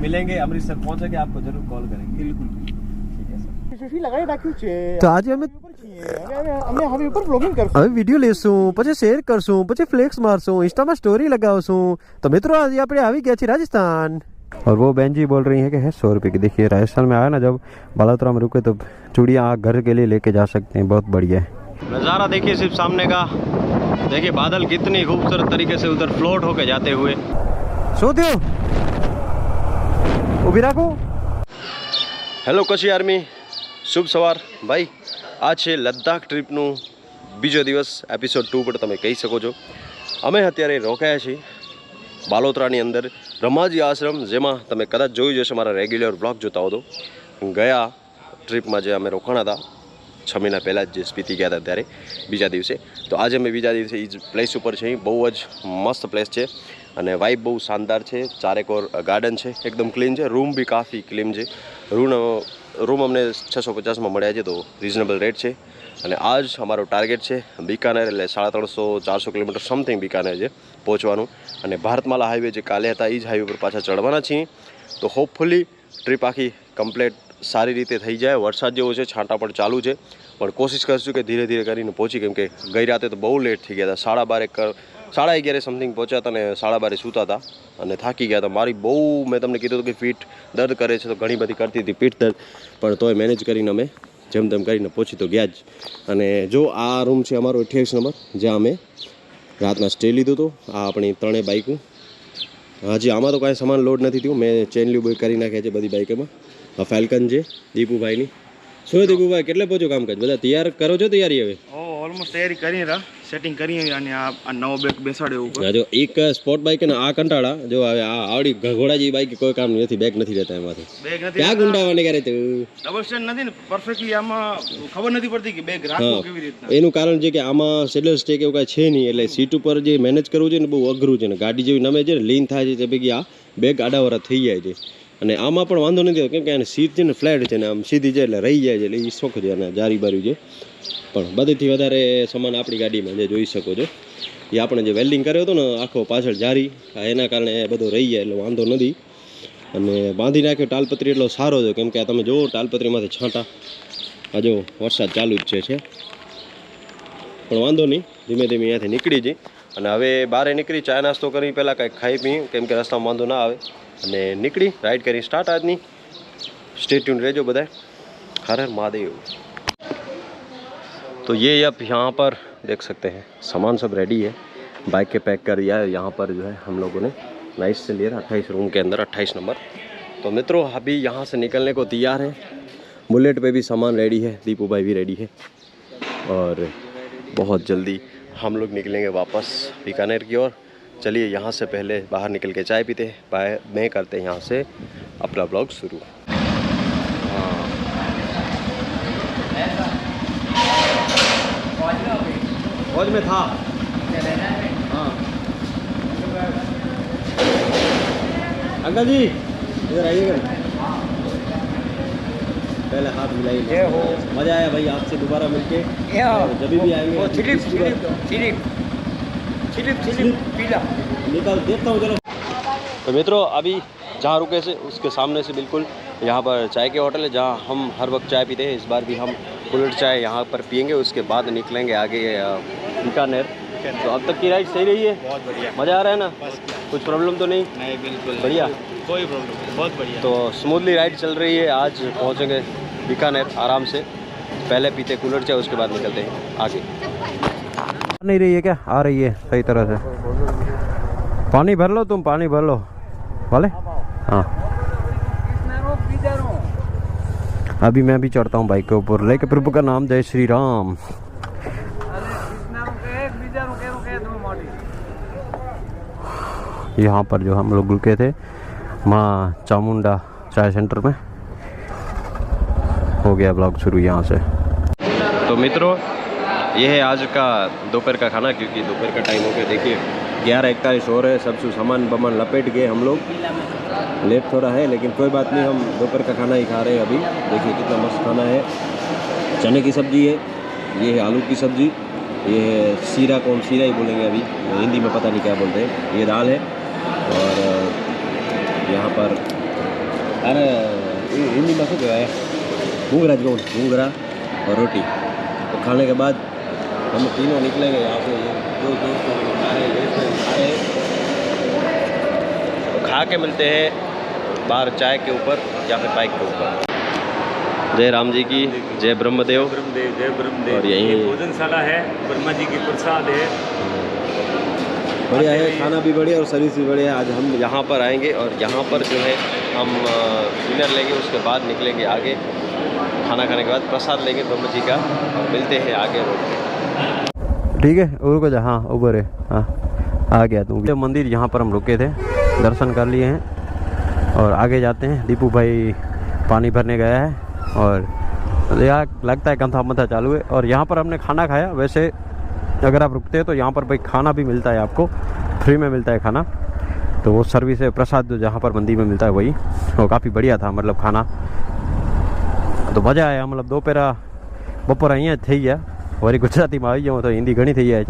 मिलेंगे अमृतसर पहुंचेंगे आपको जरूर कॉल करेंगे बिल्कुल तो आज हमें हमें हमें हमें ऊपर ब्लॉगिंग कर वीडियो ले તો આજે शेयर कर વિડીયો લેશું फ्लेक्स मार કરશું इंस्टा में स्टोरी लगाओ સ્ટોરી तो मित्रों आज यहाँ पे આવી ગયા છીએ राजस्थान और वो बहन जी बोल रही है कि है सौ रुपए की देखिए राजस्थान में आया ना जब बालातरा में रुके तो चूड़ियाँ घर के लिए लेके जा सकते हैं बहुत बढ़िया है नज़ारा देखिए सिर्फ सामने का देखिए बादल कितनी खूबसूरत तरीके से उधर फ्लोट होके जाते हुए सो दियो ઊભી રાખો હેલો કચ્છી આર્મી શુભ સવાર ભાઈ આ છે લદ્દાખ ટ્રીપનું બીજો દિવસ એપિસોડ ટુ પર તમે કહી શકો છો અમે અત્યારે રોકાયા છીએ બાલોત્રાની અંદર રમાજી આશ્રમ જેમાં તમે કદાચ જોયું જશે મારા રેગ્યુલર બ્લોગ જોતા હો ગયા ટ્રીપમાં જે અમે રોકાણા હતા છ મહિના પહેલાં જ સ્પીતિ ગયા હતા ત્યારે બીજા દિવસે તો આજે અમે બીજા દિવસે એ જ પ્લેસ ઉપર છીએ બહુ જ મસ્ત પ્લેસ છે અને વાઇબ બહુ શાનદાર છે ચારેક ઓર ગાર્ડન છે એકદમ ક્લીન છે રૂમ બી કાફી ક્લીન છે રૂમ રૂમ અમને છસો પચાસમાં મળ્યા છે તો રિઝનેબલ રેટ છે અને આ જ અમારો ટાર્ગેટ છે બિકાનેર એટલે સાડા ત્રણસો ચારસો કિલોમીટર સમથિંગ બિકાનેર છે પહોંચવાનું અને ભારતમાલા હાઈવે જે કાલે હતા એ જ હાઈવે પર પાછા ચડવાના છીએ તો હોપફુલી ટ્રીપ આખી કમ્પ્લેટ સારી રીતે થઈ જાય વરસાદ જેવો છે છાંટા પણ ચાલુ છે પણ કોશિશ કરીશું કે ધીરે ધીરે કરીને પહોંચી કેમ કે ગઈ રાતે તો બહુ લેટ થઈ ગયા હતા સાડા બારેક સાડા અગિયારે સમથિંગ પહોંચ્યા હતા ને સાડા બારે સૂતા હતા અને થાકી ગયા હતા મારી બહુ મેં તમને કીધું હતું કે પીઠ દર્દ કરે છે તો ઘણી બધી કરતી હતી પીઠ દર્દ પણ તોય મેનેજ કરીને અમે જેમ તેમ કરીને પહોંચી તો ગયા જ અને જો આ રૂમ છે અમારો અઠ્યાવીસ નંબર જ્યાં અમે રાતના સ્ટે લીધો હતો આ આપણી ત્રણેય બાઇકો હાજી આમાં તો કાંઈ સામાન લોડ નથી થયું મેં ચેન લ્યુ લ્યુબ કરી નાખ્યા છે બધી બાઇકોમાં ફેલ્કન છે દીપુભાઈની શું દીપુભાઈ કેટલે પહોંચ્યું કામકાજ બધા તૈયાર કરો છો તૈયારી હવે ઓલમોસ્ટ તૈયારી કરી રહ્યા સેટિંગ કરી અને આ નવો બેગ બેસાડ્યો ઉપર જો એક સ્પોર્ટ બાઇક અને આ કંટાળા જો હવે આ આવડી ઘોડાજી બાઇક કોઈ કામ નથી બેક નથી રહેતા એમાંથી બેગ નથી ક્યાં ગુંડાવાની કરે તે ડબલ સ્ટેન્ડ નથી ને પરફેક્ટલી આમાં ખબર નથી પડતી કે બેગ રાખવો કેવી રીતના એનું કારણ છે કે આમાં સેડલ સ્ટેક એવું કાંઈ છે નહીં એટલે સીટ ઉપર જે મેનેજ કરવું છે ને બહુ અઘરું છે ને ગાડી જેવી નમે છે ને લીન થાય છે તે ભેગી આ બેગ આડાવાળા થઈ જાય છે અને આમાં પણ વાંધો નથી કેમ કે આને સીટ છે ને ફ્લેટ છે ને આમ સીધી છે એટલે રહી જાય છે એટલે એ શોખ છે અને જારી બારી છે પણ બધેથી વધારે સમાન આપણી ગાડીમાં જે જોઈ શકો છો એ આપણે જે વેલ્ડિંગ કર્યો હતો ને આખો પાછળ જારી એના કારણે બધો રહી જાય એટલે વાંધો નથી અને બાંધી નાખ્યો ટાલપત્રી એટલો સારો છે કેમ કે તમે જુઓ ટાલપત્રીમાંથી છાંટા આ જો વરસાદ ચાલુ જ છે પણ વાંધો નહીં ધીમે ધીમે અહીંયાથી નીકળી જઈ અને હવે બારે નીકળી ચા નાસ્તો કરી પહેલાં કંઈક ખાઈ પી કેમ કે રસ્તામાં વાંધો ના આવે અને નીકળી રાઈડ કરી સ્ટાર્ટ આજની સ્ટે ટ્યુન રહેજો બધાય ખારે મહાદેવ તો યે યપ યહા પર દેખ સકતે હે سامان સબ રેડી હે બાઈક પેક કરીયા યહા પર જો હે હમ લોકો ને નાઈટ સેલિયર 28 રૂમ કે અંદર 28 નંબર તો મિત્રો હાબી યહા સે નિકલને કો તૈયાર હે બુલટ પે ભી سامان રેડી હે દીપુભાઈ ભી રેડી હે ઓર બહોત જલ્દી હમ લોગ નીકલેંગે વાપસ बीकानेर કી ઓર चलिए यहाँ से पहले बाहर निकल के चाय पीते बाय मैं करते हैं यहाँ से अपना ब्लॉग शुरू हाँ। फौज में था हाँ अंकल जी इधर आइएगा पहले हाथ मिलाई मज़ा आया भाई आपसे दोबारा मिलके जब भी आएंगे देता हूँ तो मित्रों अभी जहाँ रुके से उसके सामने से बिल्कुल यहाँ पर चाय के होटल है जहाँ हम हर वक्त चाय पीते हैं इस बार भी हम बुलेट चाय यहाँ पर पियेंगे उसके बाद निकलेंगे आगे बीकानेर तो अब तक की राइड सही रही है बहुत बढ़िया मज़ा आ रहा है ना कुछ प्रॉब्लम तो नहीं नहीं बिल्कुल बढ़िया कोई प्रॉब्लम बहुत बढ़िया तो स्मूथली राइड चल रही है आज पहुँचेंगे बीकानेर आराम से पहले पीते कूलर चाय उसके बाद निकलते हैं आगे नहीं रही है क्या आ रही है सही तरह से पानी भर लो तुम पानी भर लो वाले हाँ अभी मैं भी चढ़ता हूँ बाइक के ऊपर लेके प्रभु का नाम जय श्री राम यहाँ पर जो हम लोग रुके थे माँ चामुंडा चाय सेंटर में हो गया ब्लॉग शुरू यहाँ से तो मित्रों यह है आज का दोपहर का खाना क्योंकि दोपहर का टाइम हो गया देखिए ग्यारह इकतालीस हो रहे सब सामान बमान लपेट गए हम लोग लेट थोड़ा है लेकिन कोई बात नहीं हम दोपहर का खाना ही खा रहे हैं अभी देखिए कितना मस्त खाना है चने की सब्ज़ी है ये है आलू की सब्ज़ी ये है सीरा कौन सीरा ही बोलेंगे अभी हिंदी में पता नहीं क्या बोलते हैं ये दाल है और यहाँ पर अरे हिंदी में क्या है घूंगरा जो घूंगरा और रोटी तो खाने के बाद हम तीनों निकलेंगे यहाँ से दो दोस्तों खा के मिलते हैं बाहर चाय के ऊपर या फिर बाइक के ऊपर जय राम जी की जय ब्रह्मदेव ब्रह्मदेव जय ब्रह्मदेव और यही भोजनशाला है ब्रह्मा जी की प्रसाद है बढ़िया है खाना भी बढ़िया और सर्विस भी बढ़िया आज हम यहाँ पर आएंगे और यहाँ पर जो है हम डिनर लेंगे उसके बाद निकलेंगे आगे खाना खाने के बाद प्रसाद लेंगे ब्रह्म जी का और मिलते हैं आगे रोड पर ठीक है को जा हाँ ऊबर है हाँ आ गया तू जब मंदिर यहाँ पर हम रुके थे दर्शन कर लिए हैं और आगे जाते हैं दीपू भाई पानी भरने गया है और यहाँ लगता है कंथा मंथा चालू है और यहाँ पर हमने खाना खाया वैसे अगर आप रुकते हैं तो यहाँ पर भाई खाना भी मिलता है आपको फ्री में मिलता है खाना तो वो सर्विस है प्रसाद जो जहाँ पर मंदिर में मिलता है वही और काफ़ी बढ़िया था मतलब खाना तो मज़ा आया मतलब दोपहर बपोर अँ थी वरी गुजराती में आई जाऊँ तो हिंदी घनी थी जाए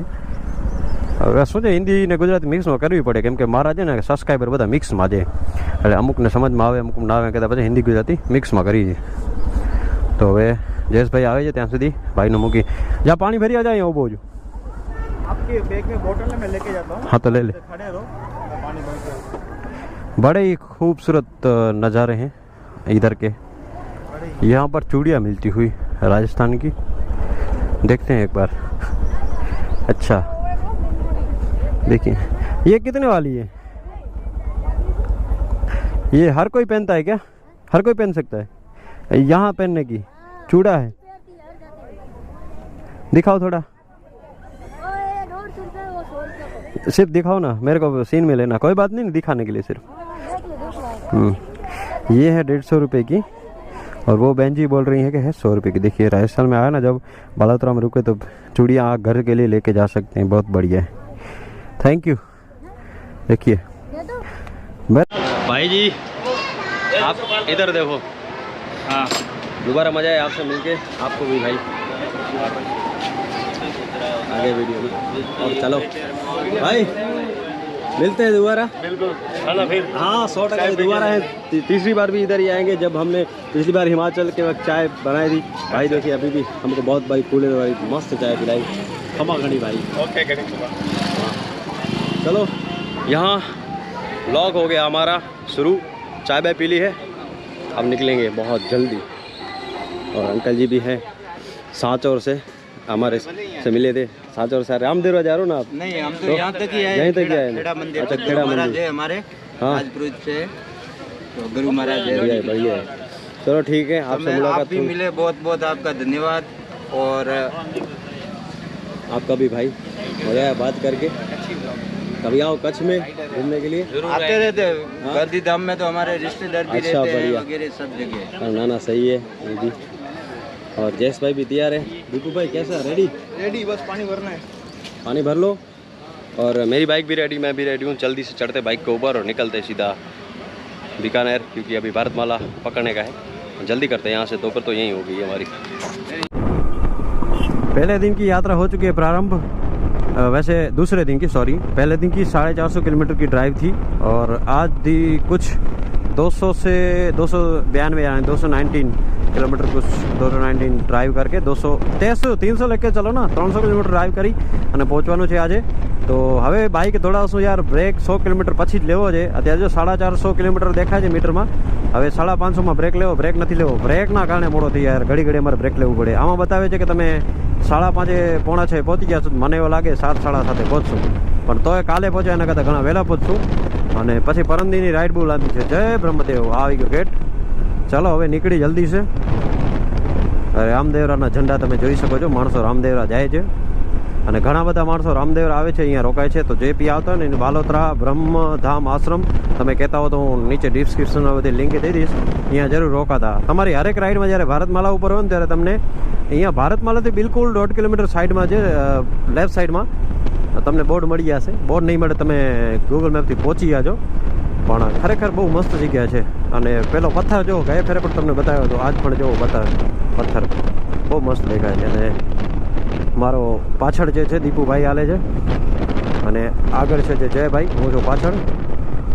हमें शूँ हिंदी ने गुजराती मिक्स में करवी पड़े कम के मारा है सब्सक्राइबर बता मिक्स में जाए अमुक ने समझ में आए अमुक ना आए कहता पे हिंदी गुजराती मिक्स में करी तो हमें जयेश भाई आए त्या सुधी भाई ने मूकी जहाँ पा भरी आ जाए उभो हाँ तो ले ले बड़े ही खूबसूरत नज़ारे हैं इधर के यहाँ पर चूड़िया मिलती हुई राजस्थान की देखते हैं एक बार अच्छा देखिए ये कितने वाली है ये हर कोई पहनता है क्या हर कोई पहन सकता है यहाँ पहनने की चूड़ा है दिखाओ थोड़ा सिर्फ दिखाओ ना मेरे को सीन में लेना कोई बात नहीं दिखाने के लिए सिर्फ हम्म। ये है डेढ़ सौ रुपये की और वो बहन जी बोल रही हैं कि है सौ रुपये की देखिए राजस्थान में आया ना जब बालोतरा में रुके तो चूड़ियाँ आप घर के लिए लेके जा सकते हैं बहुत बढ़िया है थैंक यू देखिए भाई जी आप इधर देखो हाँ दोबारा मजा है आपसे मिलके आपको भी भाई आगे वीडियो और चलो भाई मिलते हैं दोबारा बिल्कुल फिर हाँ सौ टका दोबारा है तीसरी बार भी इधर ही आएंगे जब हमने पिछली बार हिमाचल के वक्त चाय बनाई थी भाई देखिए अभी भी हमको बहुत भाई कूलर वाली मस्त चाय पिलाई खमा घड़ी भाई ओके हाँ। चलो यहाँ लॉक हो गया हमारा शुरू चाय बाय पी ली है अब निकलेंगे बहुत जल्दी और अंकल जी भी हैं सांचौर से हमारे से मिले थे सात और सारे रामदेव जा रहे हो ना आप नहीं हम तो, यहाँ तक ही आए यहीं तक आए अच्छा खेड़ा मंदिर हमारे हाँ गुरु महाराज है बढ़िया है चलो ठीक है आपसे मुलाकात भी मिले बहुत बहुत आपका धन्यवाद और आपका भी भाई मजा आया बात करके कभी आओ कच्छ में घूमने के लिए आते रहते गांधी धाम में तो हमारे रिश्तेदार भी अच्छा, रहते हैं वगैरह सब जगह नाना सही है ये और जयस भाई भी तैयार है दीपू भाई कैसा रेडी रेडी बस पानी भरना है पानी भर लो और मेरी बाइक भी रेडी मैं भी रेडी हूँ जल्दी से चढ़ते बाइक के ऊपर और निकलते सीधा बीकानेर क्योंकि अभी भारतमाला पकड़ने का है जल्दी करते हैं यहाँ से दोपहर तो यहीं हो गई हमारी पहले दिन की यात्रा हो चुकी है प्रारंभ वैसे दूसरे दिन की सॉरी पहले दिन की साढ़े चार सौ किलोमीटर की ड्राइव थी और आज भी कुछ 200 से दो सौ बयानवे यानी दो सौ नाइनटीन किलोमीटर कुछ દોઢસો સો નાઇન્ટીન ડ્રાઈવ ਕਰਕੇ દોસો ત્રેસો ત્રણસો લેકે ચલો ને ત્રણસો કિલોમીટર ડ્રાઈવ કરી અને પહોંચવાનું છે આજે તો હવે બાઇક દોડાવશું યાર બ્રેક સો કિલોમીટર પછી જ લેવો છે અત્યારે જો સાડા ચારસો કિલોમીટર દેખાય છે મીટરમાં હવે સાડા પાંચસોમાં બ્રેક લેવો બ્રેક નથી લેવો બ્રેકના કારણે મોડો થઈ યાર ઘડી ઘડી અમારે બ્રેક લેવું પડે આમાં બતાવે છે કે તમે સાડા પાંચે પોણા છે પહોંચી ગયા છો મને એવું લાગે સાત સાડા સાથે પહોંચશું પણ તોય કાલે પહોંચ્યા એના કરતાં ઘણા વહેલા પહોંચશું અને પછી પરમદીની રાઈડ બહુ લાંબી છે જય બ્રહ્મદેવ આવી ગયો ગેટ ચાલો હવે નીકળી જલ્દી છે રામદેવરાના ઝંડા તમે જોઈ શકો છો માણસો રામદેવરા જાય છે અને ઘણા બધા માણસો રામદેવરા આવે છે અહીંયા રોકાય છે તો જે પી આવતા ને એની બાલોતરા બ્રહ્મધામ આશ્રમ તમે કહેતા હો તો હું નીચે ડિસ્ક્રિપ્શનમાં બધી લિંક દઈ દઈશ અહીંયા જરૂર રોકાતા તમારી હરેક રાઈડમાં જ્યારે ભારતમાલા ઉપર હોય ને ત્યારે તમને અહીંયા ભારતમાલાથી બિલકુલ દોઢ કિલોમીટર સાઈડમાં છે લેફ્ટ સાઈડમાં તમને બોર્ડ મળી જશે બોર્ડ નહીં મળે તમે ગૂગલ મેપથી પહોંચી જાજો પણ ખરેખર બહુ મસ્ત જગ્યા છે અને પેલો પથ્થર જો ગયા ફેરે પણ તમને બતાવ્યો હતો આજ પણ જો બતા પથ્થર બહુ મસ્ત દેખાય છે અને મારો પાછળ જે છે દીપુભાઈ હાલે છે અને આગળ છે જે જયભાઈ હું છું પાછળ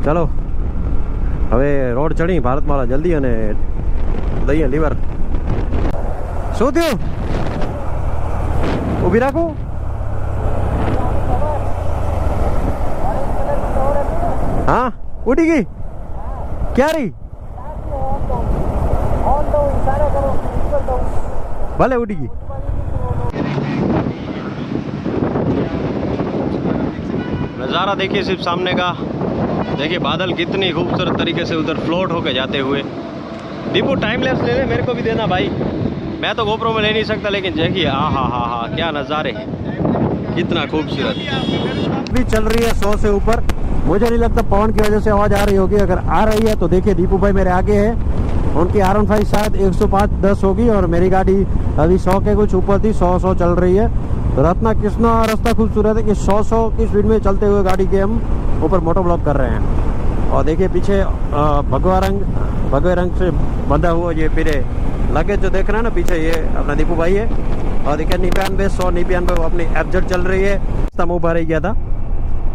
ચાલો હવે રોડ ચડી ભારતમાળા જલ્દી અને દઈએ લીવર શું થયું ઊભી રાખું स्कूटी की क्या रही भले उठी की नज़ारा देखिए सिर्फ सामने का देखिए बादल कितनी खूबसूरत तरीके से उधर फ्लोट होकर जाते हुए दीपू टाइम लेस ले ले मेरे को भी देना भाई मैं तो गोप्रो में ले नहीं सकता लेकिन देखिए आ हा हा हा क्या नज़ारे हैं कितना खूबसूरत भी चल रही है सौ से ऊपर मुझे नहीं लगता पवन की वजह से आवाज़ आ रही होगी अगर आ रही है तो देखिए दीपू भाई मेरे आगे है उनकी आर वन फाइव शायद एक सौ पाँच दस होगी और मेरी गाड़ी अभी सौ के कुछ ऊपर थी सौ सौ चल रही है तो रत्ना कृष्णा रास्ता खूबसूरत है कि सौ सौ की स्पीड में चलते हुए गाड़ी के हम ऊपर मोटो ब्लॉक कर रहे हैं और देखिए पीछे भगवा रंग भगवे रंग से बंधा हुआ ये पीरे लगेज जो देख रहे हैं ना पीछे ये अपना दीपू भाई है और देखिए निपयानबे सौ निपयानबे वो अपनी एफजेड चल रही है रास्ता मुँह भर गया था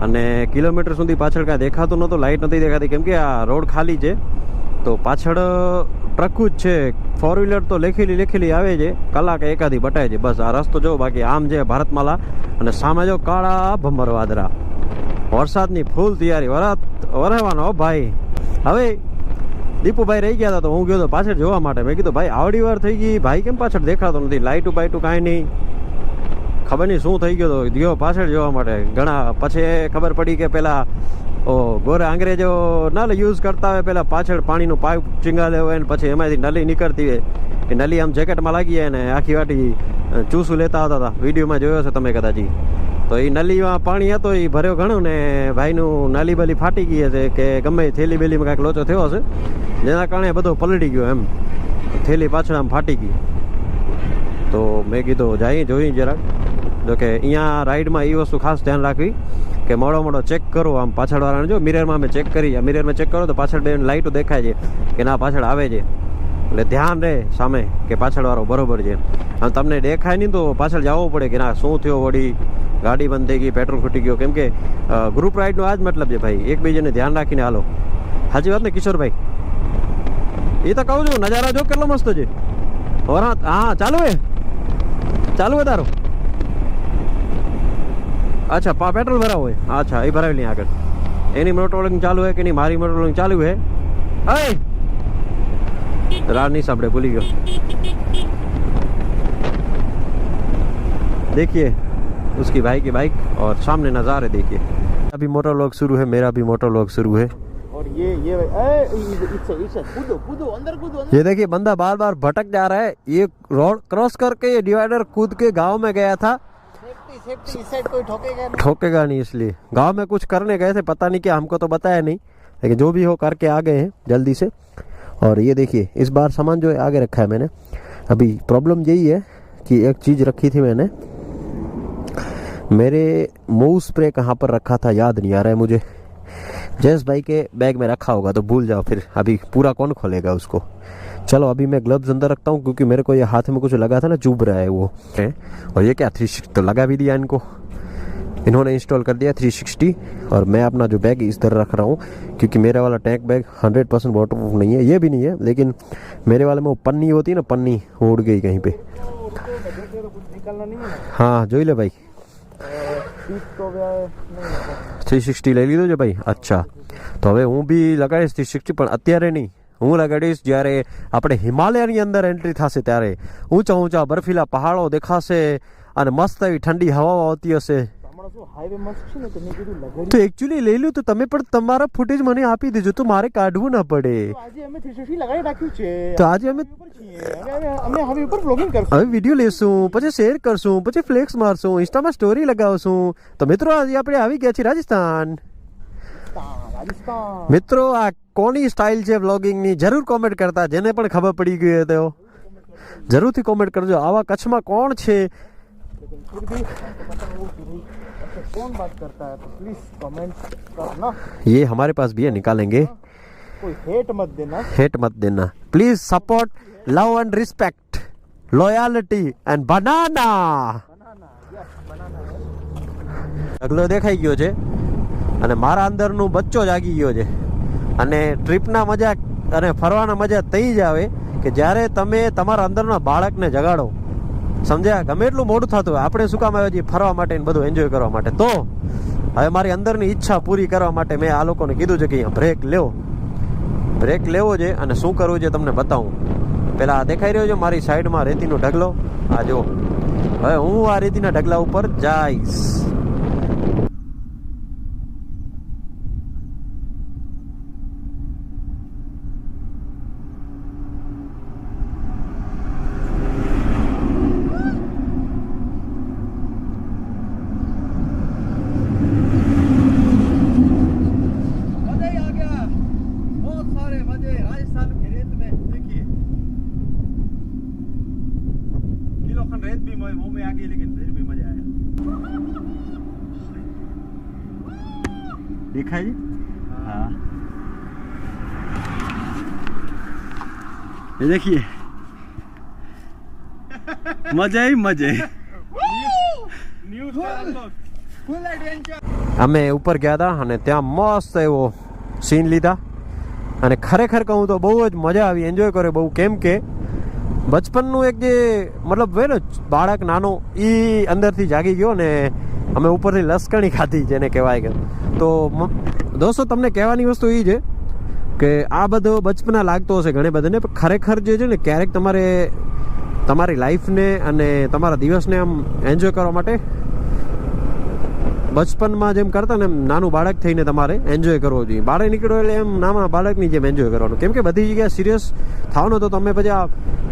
અને કિલોમીટર સુધી પાછળ કાંઈ દેખાતું નહોતું લાઇટ નથી દેખાતી કેમ કે આ રોડ ખાલી છે તો પાછળ ટ્રકુ જ છે ફોર વ્હીલર તો લેખેલી લેખેલી આવે છે કલાક એકાદી બટાય છે બસ આ રસ્તો જો બાકી આમ છે ભારતમાલા અને સામે જો કાળા ભમર વાદરા વરસાદની ફૂલ તૈયારી વરાત વરાવાનો ભાઈ હવે દીપુભાઈ રહી ગયા હતા તો હું ગયો તો પાછળ જોવા માટે મેં કીધું ભાઈ આવડી વાર થઈ ગઈ ભાઈ કેમ પાછળ દેખાતો નથી લાઇટું બાઇટું કાંઈ નહીં ખબર નહીં શું થઈ ગયો હતો ગયો પાછળ જોવા માટે ઘણા પછી ખબર પડી કે પેલા ઓ ગોરે અંગ્રેજો ના યુઝ કરતા હોય પેલા પાછળ પાણીનું પાઇપ ચીંગાલે હોય ને પછી એમાંથી નલી નીકળતી હોય એ નલી આમ જેકેટમાં લાગી જાય ને આખી વાટી ચૂસું લેતા હતા હતા વિડીયોમાં જોયો છે તમે કદાચ તો એ નલીમાં પાણી હતો એ ભર્યો ઘણું ને ભાઈનું નાલી બલી ફાટી ગઈ હશે કે ગમે થેલી બેલીમાં કાંઈક લોચો થયો હશે જેના કારણે બધો પલળી ગયો એમ થેલી પાછળ આમ ફાટી ગઈ તો મેં કીધું જાય જોઈ જરાક કે અહીંયા રાઈડમાં એ વસ્તુ ખાસ ધ્યાન રાખવી કે મોડો મોડો ચેક કરો આમ પાછળવાળાને જો મિરરમાં અમે ચેક કરી મિરરમાં ચેક કરો તો પાછળ બે લાઇટો દેખાય છે કે ના પાછળ આવે છે એટલે ધ્યાન રહે સામે કે પાછળવાળો બરોબર છે અને તમને દેખાય નહીં તો પાછળ જવું પડે કે ના શું થયો વળી ગાડી બંધ થઈ ગઈ પેટ્રોલ ખૂટી ગયો કેમ કે ગ્રુપ રાઈડનો આ જ મતલબ છે ભાઈ એકબીજાને ધ્યાન રાખીને હાલો સાચી વાત ને કિશોરભાઈ એ તો કહું છું નજારા જો કેટલો મસ્ત છે હા ચાલુ હે ચાલુ હે તારું अच्छा पा पेट्रोल भरा हुए अच्छा ये भरा नहीं आगे एनी મોટર चालू है कि नहीं मारी મારી चालू है ચાલુ रानी અય રાડ નહીં સાંભળે देखिए उसकी भाई की बाइक और सामने नज़ारे देखिए अभी मोटर लॉक शुरू है मेरा भी मोटर लॉक शुरू है और ये ये ए, इसे, इसे, पुदो, पुदो, अंदर, पुदो, अंदर। ये देखिए बंदा बार बार भटक जा रहा है ये रोड क्रॉस करके ये डिवाइडर कूद के गांव में गया था ठोकेगा नहीं इसलिए गांव में कुछ करने गए थे पता नहीं क्या हमको तो बताया नहीं लेकिन जो भी हो करके आ गए हैं जल्दी से और ये देखिए इस बार सामान जो है आगे रखा है मैंने अभी प्रॉब्लम यही है कि एक चीज़ रखी थी मैंने मेरे मूव स्प्रे कहाँ पर रखा था याद नहीं आ रहा है मुझे जयस भाई के बैग में रखा होगा तो भूल जाओ फिर अभी पूरा कौन खोलेगा उसको चलो अभी मैं ग्लव्स अंदर रखता हूँ क्योंकि मेरे को ये हाथ में कुछ लगा था ना चुभ रहा है वो है और ये क्या थ्री तो लगा भी दिया इनको इन्होंने इंस्टॉल कर दिया 360 और मैं अपना जो बैग इस तरह रख रहा हूँ क्योंकि मेरा वाला tank bag 100 percent waterproof नहीं है ये भी नहीं है लेकिन मेरे वाले में वो पन्नी होती है ना पन्नी उड़ गई कहीं पे हाँ जो ही ले भाई थ्री सिक्सटी ले ली दो जो भाई अच्छा तो अभी हूँ भी लगा थ्री सिक्सटी पर अत्यारे नहीं હું લગાડીશ જ્યારે આપણે હિમાલયની અંદર એન્ટ્રી થશે ત્યારે ઊંચા ઊંચા બરફીલા પહાડો દેખાશે અને મસ્ત એવી ઠંડી હવા આવતી હશે તો લઈ લ્યું તો તમે પણ તમારા ફૂટેજ મને આપી દેજો તો મારે કાઢવું ના પડે તો આજે અમે હવે વિડીયો લેશું પછી શેર કરશું પછી ફ્લેક્સ મારશું ઇન્સ્ટામાં સ્ટોરી લગાવશું તો મિત્રો આજે આપણે આવી ગયા છીએ રાજસ્થાન મિત્રો આ કોની સ્ટાઇલ છે વ્લોગિંગની જરૂર કોમેન્ટ કરતા જેને પણ ખબર પડી ગઈ હતો જરૂરથી કોમેન્ટ કરજો આવા કચ્છમાં કોણ છે એ बात करता है प्लीज कमेंट મત ये हमारे पास भी है निकालेंगे कोई એન્ડ मत देना हेट मत देना ઢગલો દેખાઈ ગયો છે અને મારા અંદરનો બચ્ચો જાગી ગયો છે અને ટ્રીપના મજા અને ફરવાના મજા થઈ જ આવે કે જ્યારે તમે તમારા અંદરના બાળકને જગાડો સમજ્યા ગમે એટલું મોડું થતું હોય આપણે શું કામ આવ્યો છીએ ફરવા માટે બધું એન્જોય કરવા માટે તો હવે મારી અંદરની ઈચ્છા પૂરી કરવા માટે મેં આ લોકોને કીધું છે કે અહીંયા બ્રેક લેવો બ્રેક લેવો છે અને શું કરવું છે તમને બતાવું પહેલાં આ દેખાઈ રહ્યો છે મારી સાઈડમાં રેતીનો ઢગલો આ જો હવે હું આ રેતીના ઢગલા ઉપર જઈશ દેખાય છે હા એ देखिए મજા આવી મજા અમે ઉપર ગયા હતા અને ત્યાં મસ્ત એવો સીન લીધા અને ખરેખર કહું તો બહુ જ મજા આવી એન્જોય કરે બહુ કેમ કે બચપનનું એક જે મતલબ હોય ને બાળક નાનો એ અંદરથી જાગી ગયો ને અમે ઉપરથી લસકણી ખાધી જેને કહેવાય કે તો દોસ્તો તમને કહેવાની વસ્તુ એ છે કે આ બધો બચપના લાગતો હશે ઘણે બધાને પણ ખરેખર જે છે ને ક્યારેક તમારે તમારી લાઈફને અને તમારા દિવસને આમ એન્જોય કરવા માટે બચપનમાં જેમ કરતા ને એમ નાનું બાળક થઈને તમારે એન્જોય કરવો જોઈએ બહાર નીકળો એટલે એમ નાના બાળકની જેમ એન્જોય કરવાનું કેમ કે બધી જગ્યાએ સિરિયસ થાવ ને તો તમે પછી આ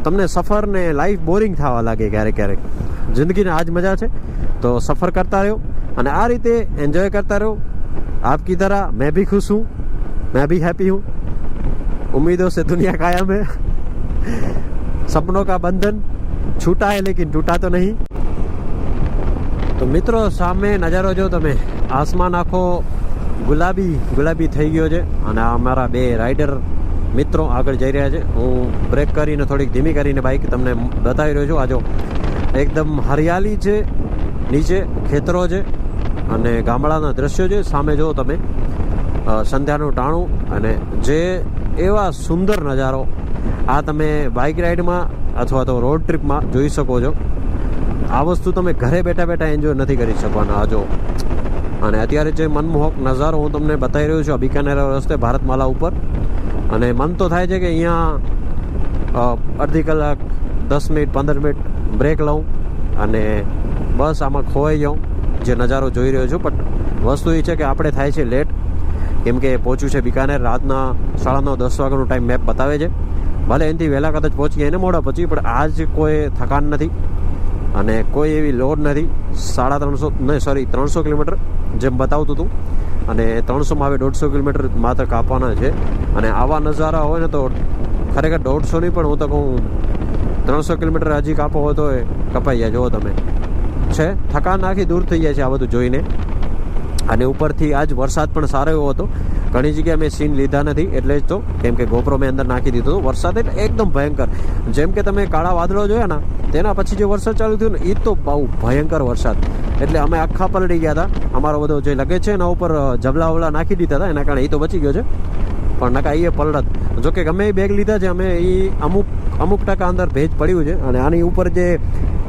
તમને સફર ને લાઈફ બોરિંગ થવા લાગે ક્યારેક ક્યારેક જિંદગીને જ મજા છે તો સફર કરતા રહ્યો અને આ રીતે એન્જોય કરતા રહ્યો आपकी तरह मैं भी खुश हूँ मैं भी हैप्पी हूँ उम्मीदों से दुनिया कायम है सपनों का बंधन છૂટા હે લેકિન તૂટા તો નહીં તો મિત્રો સામે નજારો જો તમે આસમાન આખો ગુલાબી ગુલાબી થઈ ગયો છે અને અમારા બે રાઇડર મિત્રો આગળ જઈ રહ્યા છે હું બ્રેક કરીને થોડીક ધીમી કરીને બાઇક તમને બતાવી રહ્યો છું આજો એકદમ હરિયાળી છે નીચે ખેતરો છે અને ગામડાના દ્રશ્યો છે સામે જો તમે સંધ્યાનું ટાણું અને જે એવા સુંદર નજારો આ તમે બાઇક રાઇડમાં અથવા તો રોડ ટ્રીપમાં જોઈ શકો છો આ વસ્તુ તમે ઘરે બેઠા બેઠા એન્જોય નથી કરી શકવાના આજો અને અત્યારે જે મનમોહક નજારો હું તમને બતાવી રહ્યો છું બિકાનેર રસ્તે ભારતમાલા ઉપર અને મન તો થાય છે કે અહીંયા અડધી કલાક દસ મિનિટ પંદર મિનિટ બ્રેક લઉં અને બસ આમાં ખોવાઈ જાઉં જે નજારો જોઈ રહ્યો છું પણ વસ્તુ એ છે કે આપણે થાય છે લેટ કેમ કે પહોંચ્યું છે બિકાનેર રાતના સાડા નવ દસ વાગ્યાનો ટાઈમ મેપ બતાવે છે ભલે એનાથી વહેલા કદાચ પહોંચી ગયા એને મોડા પહોંચી પણ આજ કોઈ થકાન નથી અને કોઈ એવી લોડ નથી સાડા ત્રણસો નહીં સોરી ત્રણસો કિલોમીટર જેમ બતાવતું હતું અને ત્રણસોમાં આવે દોઢસો કિલોમીટર માત્ર કાપવાના છે અને આવા નજારા હોય ને તો ખરેખર દોઢસો નહીં પણ હું તો કહું ત્રણસો કિલોમીટર હજી કાપો હોય તો કપાઈ જાય જુઓ તમે છે થકાન આખી દૂર થઈ જાય છે આ બધું જોઈને અને ઉપરથી આજ વરસાદ પણ સારો એવો હતો ઘણી જગ્યાએ મેં સીન લીધા નથી એટલે જ તો કેમ કે ગોપરો મેં અંદર નાખી દીધો હતો વરસાદ એટલે એકદમ ભયંકર જેમ કે તમે કાળા વાદળો જોયા ને તેના પછી જે વરસાદ ચાલુ થયું ને એ તો બહુ ભયંકર વરસાદ એટલે અમે આખા પલડી ગયા હતા અમારો બધો જે લગે છે એના ઉપર જબલા વબલા નાખી દીધા હતા એના કારણે એ તો બચી ગયો છે પણ નકા એ પલડત જોકે અમે એ બેગ લીધા છે અમે એ અમુક અમુક ટકા અંદર ભેજ પડ્યું છે અને આની ઉપર જે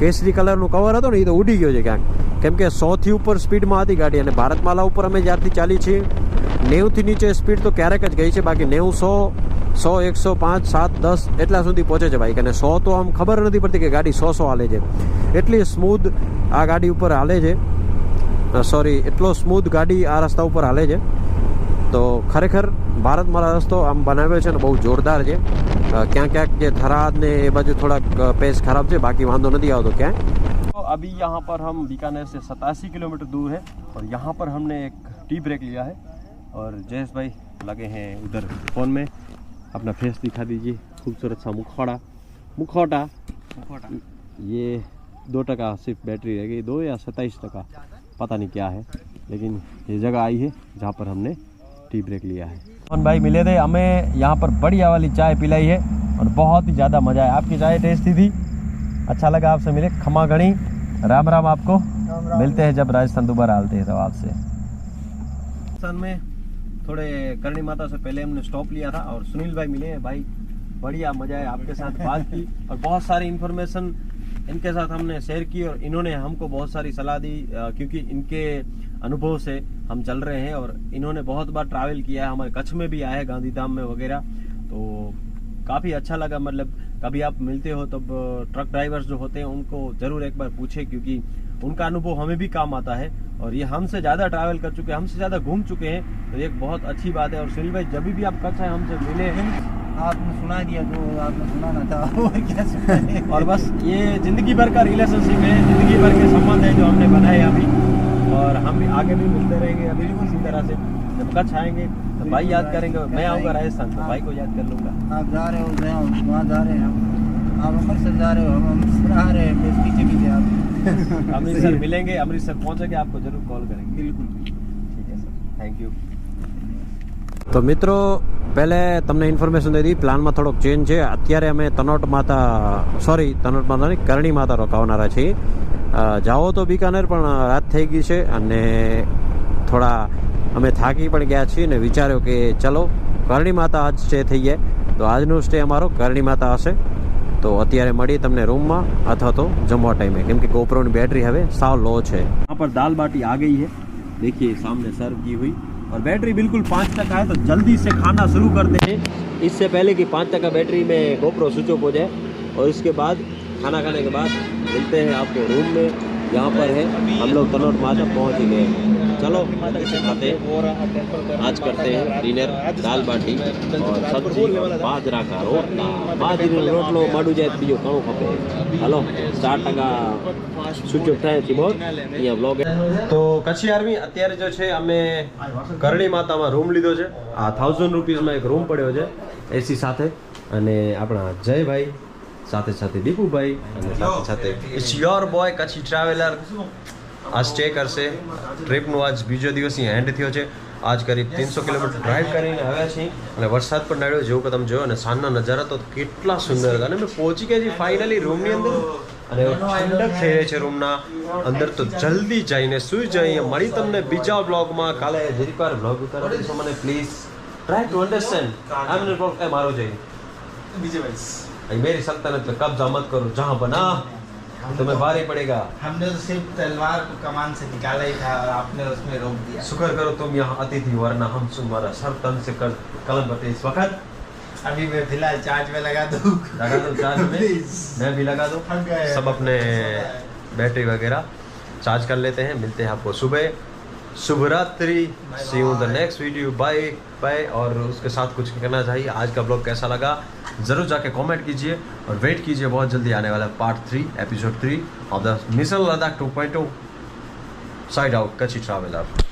કેસરી કલરનું કવર હતું ને એ તો ઉડી ગયો છે ક્યાંક કેમ કે સોથી ઉપર સ્પીડમાં હતી ગાડી અને ભારતમાલા ઉપર અમે જ્યારથી ચાલી છીએ નેવુંથી નીચે સ્પીડ તો ક્યારેક જ ગઈ છે બાકી નેવું સો સો એકસો પાંચ સાત દસ એટલા સુધી પહોંચે છે બાઈક અને સો તો આમ ખબર નથી પડતી કે ગાડી સો સો હાલે છે એટલી સ્મૂધ આ ગાડી ઉપર હાલે છે સોરી એટલો સ્મૂધ ગાડી આ રસ્તા ઉપર હાલે છે तो खरेखर भारत રસ્તો रस्त आम बनाव बहुत जोरदार है क्या क्या ક્યાંક જે થરાદ ને એ બાજુ થોડાક પેસ ખરાબ છે બાકી વાંધો નથી क्या तो अभी यहाँ पर हम बीकानेर से सतासी किलोमीटर दूर है और यहाँ पर हमने एक टी ब्रेक लिया है और जयेश भाई लगे हैं उधर फ़ोन में अपना फेस दिखा दीजिए खूबसूरत सा मुखौड़ा मुखौटा मुखौटा ये दो टका सिर्फ बैटरी रह गई दो या सत्ताईस टका पता नहीं क्या है लेकिन ये जगह आई है जहाँ पर हमने टी ब्रेक लिया है मोहन भाई मिले थे हमें यहाँ पर बढ़िया वाली चाय पिलाई है और बहुत ही ज़्यादा मज़ा आया आपकी चाय टेस्टी थी अच्छा लगा आपसे मिले खमा घड़ी राम राम आपको राम राम मिलते हैं जब राजस्थान दोबारा आते हैं तो आपसे राजस्थान में थोड़े करणी माता से पहले हमने स्टॉप लिया था और सुनील भाई मिले हैं भाई बढ़िया मजा आया आपके साथ बात की और बहुत सारी इन्फॉर्मेशन इनके साथ हमने शेयर की और इन्होंने हमको बहुत सारी सलाह दी क्योंकि इनके अनुभव से हम चल रहे हैं और इन्होंने बहुत बार ट्रैवल किया है हमारे कच्छ में भी आया है गांधी धाम में वगैरह तो काफ़ी अच्छा लगा मतलब कभी आप मिलते हो तब ट्रक ड्राइवर्स जो होते हैं उनको ज़रूर एक बार पूछे क्योंकि उनका अनुभव हमें भी काम आता है और ये हमसे ज़्यादा ट्रैवल कर चुके हैं हमसे ज़्यादा घूम चुके हैं तो ये बहुत अच्छी बात है और सुनील भाई जब भी आप कच्छ आए हमसे मिले आपने सुना दिया जो आपने सुनाना था वो क्या सुना और बस ये ज़िंदगी भर का रिलेशनशिप है ज़िंदगी भर के संबंध है जो हमने बनाए अभी और हम भी आगे भी मिलते रहेंगे अभी भी इसी तरह से जब कच्छ आएंगे तो भाई याद करेंगे मैं आऊँगा राजस्थान तो भाई को याद कर लूँगा आप जा रहे हो मैं हूँ वहाँ जा रहे हैं आप अमृतसर जा रहे हो हम अमृतसर आ रहे हैं पीछे पीछे आप अमृतसर मिलेंगे अमृतसर पहुँचेंगे आपको जरूर कॉल करेंगे बिल्कुल ठीक है सर थैंक यू તો મિત્રો પહેલે તમને ઇન્ફોર્મેશન દઈ હતી પ્લાનમાં થોડોક ચેન્જ છે અત્યારે અમે તનોટ માતા સોરી તનોટ માતા નહીં કરણી માતા રોકાવનારા छे જાઓ તો બિકાનેર પણ રાત થઈ ગઈ છે અને થોડા અમે થાકી પણ ગયા છીએ ને વિચાર્યો કે ચલો કરણી માતા આજ સ્ટે થઈ થઈએ તો આજનો સ્ટે અમારો કરણી માતા હશે તો અત્યારે મળીએ તમને રૂમમાં અથવા તો જમવા ટાઈમે કેમ કે ગોપરોની બેટરી હવે સાવ લો છે આ પર દાલ બાટી आ गई है देखिए सामने सर्व की हुई और बैटरी बिल्कुल पाँच तक है तो जल्दी से खाना शुरू कर दें इससे पहले कि पाँच तक का बैटरी में गोप्रो स्विच ऑफ हो जाए और इसके बाद खाना खाने के बाद मिलते हैं आपको रूम में यहाँ पर है हम लोग कनौट माता पहुँच ही गए चलो खाते आज करते हैं डिनर દાલ બાટી और सब्जी બાજરાકા રોટલા બાજરીનો રોટલો માડું જાય બીજું ઘણું ખપે હલો ચાર ટકા સૂચક થાય છે બહુ અહીંયા બ્લોગ તો કચ્છી આર્મી અત્યારે જો છે અમે કરણી માતામાં રૂમ લીધો છે આ થાઉઝન્ડ રૂપીઝમાં એક રૂમ પડ્યો છે એસી સાથે અને આપણા જયભાઈ સાથે સાથે દીપુભાઈ અને સાથે સાથે it's your boy Kutchi traveller આ સ્ટે કરશે ટ્રીપનું આજ બીજો દિવસ અહીં એન્ડ થયો છે આજ કરીબ ત્રીસો કિલોમીટર ડ્રાઈવ કરીને આવ્યા છીએ અને વરસાદ પણ નડ્યો જેવું કે તમે જોયો અને સાંજના નજારા તો કેટલા સુંદર હતા અને અમે પહોંચી ગયા છીએ ફાઇનલી રૂમની અંદર અને ઠંડક થઈ રહી છે રૂમના અંદર તો જલ્દી જઈને સુઈ જઈએ મળી તમને બીજા બ્લોગમાં કાલે જરીક વાર બ્લોગ ઉતારો મને please try to understand I am not એમ આરો જઈએ બીજી વાઇઝ मेरी सल्तनत पे कब्जा मत करो जहाँ बना तुम्हें तो भारी पड़ेगा हमने तो सिर्फ तलवार को कमान से निकाला ही था और आपने उसमें रोक दिया शुक्र करो तुम यहाँ अतिथि वरना हम तुम्हारा सर तन से कर कलम बते इस वक्त अभी मैं फिलहाल चार्ज में लगा दूँ लगा दो चार्ज में मैं भी लगा दूँ सब अपने बैटरी वगैरह चार्ज कर लेते हैं मिलते हैं आपको सुबह शुभ रात्रि see you the next video bye bye और उसके साथ कुछ कहना चाहिए आज का ब्लॉग कैसा लगा ज़रूर जाके कमेंट कीजिए और वेट कीजिए बहुत जल्दी आने वाला part three episode three of the misal Ladakh two point two side out कच्ची ट्रावेलर